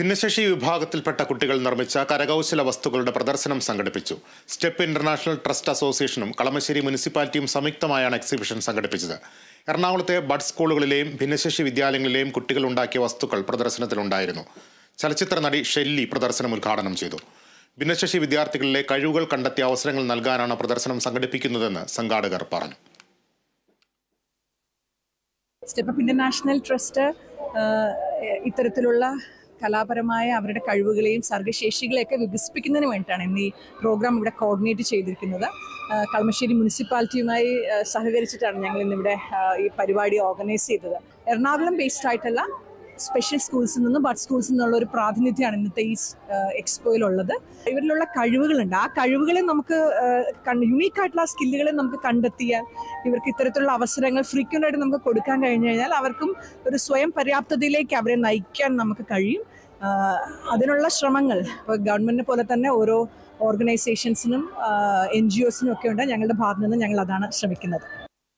ഭിന്നശേഷി വിഭാഗത്തിൽപ്പെട്ട കുട്ടികൾ നിർമ്മിച്ച കരകൗശല വസ്തുക്കളുടെ പ്രദർശനം സംഘടിപ്പിച്ചു. സ്റ്റെപ്പ് ഇന്റർനാഷണൽ ട്രസ്റ്റ് അസോസിയേഷനും കളമശ്ശേരി മുനിസിപ്പാലിറ്റിയും സംയുക്തമായാണ് എക്സിബിഷൻ സംഘടിപ്പിച്ചത്. എറണാകുളത്തെ ബഡ് സ്കൂളുകളിലെയും ഭിന്നശേഷി വിദ്യാലയങ്ങളിലെയും കുട്ടികൾ ഉണ്ടാക്കിയ വസ്തുക്കൾ പ്രദർശനത്തിലുണ്ടായിരുന്നു. ചലച്ചിത്ര നടി ഷെല്ലി പ്രദർശനം ഉദ്ഘാടനം ചെയ്തു. ഭിന്നശേഷി വിദ്യാർത്ഥികളിലെ കഴിവുകൾ കണ്ടെത്തിയ അവസരങ്ങൾ നൽകാനാണ് പ്രദർശനം സംഘടിപ്പിക്കുന്നതെന്ന് സംഘാടകർ പറഞ്ഞു. സ്റ്റെപ്പ് ഇന്റർനാഷണൽ ട്രസ്റ്റ് ഇത്തരത്തിലുള്ള കലാപരമായ അവരുടെ കഴിവുകളെയും സർഗശേഷികളെയൊക്കെ വികസിപ്പിക്കുന്നതിന് വേണ്ടിയിട്ടാണ് ഇന്ന് ഈ പ്രോഗ്രാം ഇവിടെ കോർഡിനേറ്റ് ചെയ്തിരിക്കുന്നത്. കളമശ്ശേരി മുനിസിപ്പാലിറ്റിയുമായി സഹകരിച്ചിട്ടാണ് ഞങ്ങൾ ഇന്നിവിടെ ഈ പരിപാടി ഓർഗനൈസ് ചെയ്തത്. എറണാകുളം ബേസ്ഡ് ആയിട്ടുള്ള സ്പെഷ്യൽ സ്കൂൾസിൽ നിന്നും ബഡ് സ്കൂൾസിൽ നിന്നുള്ള ഒരു പ്രാതിനിധ്യമാണ് ഇന്നത്തെ ഈ എക്സ്പോയിലുള്ളത് ഇവരിലുള്ള കഴിവുകളുണ്ട്. ആ കഴിവുകളെ നമുക്ക് യുണീക്ക് ആയിട്ടുള്ള സ്കില്ലുകളെ നമുക്ക് കണ്ടെത്തിയാൽ ഇവർക്ക് ഇത്തരത്തിലുള്ള അവസരങ്ങൾ ഫ്രീക്വന്റ് ആയിട്ട് നമുക്ക് കൊടുക്കാൻ കഴിഞ്ഞു കഴിഞ്ഞാൽ അവർക്കും ഒരു സ്വയം പര്യാപ്തതയിലേക്ക് അവരെ നയിക്കാൻ നമുക്ക് കഴിയും. അതിനുള്ള ശ്രമങ്ങൾ. ഇപ്പോൾ ഗവൺമെന്റിനെ പോലെ തന്നെ ഓരോ ഓർഗനൈസേഷൻസിനും എൻ ജി ഒസിനും ഒക്കെ ഉണ്ട്. ഞങ്ങളുടെ ഭാഗത്തു നിന്ന് ഞങ്ങൾ അതാണ് ശ്രമിക്കുന്നത്.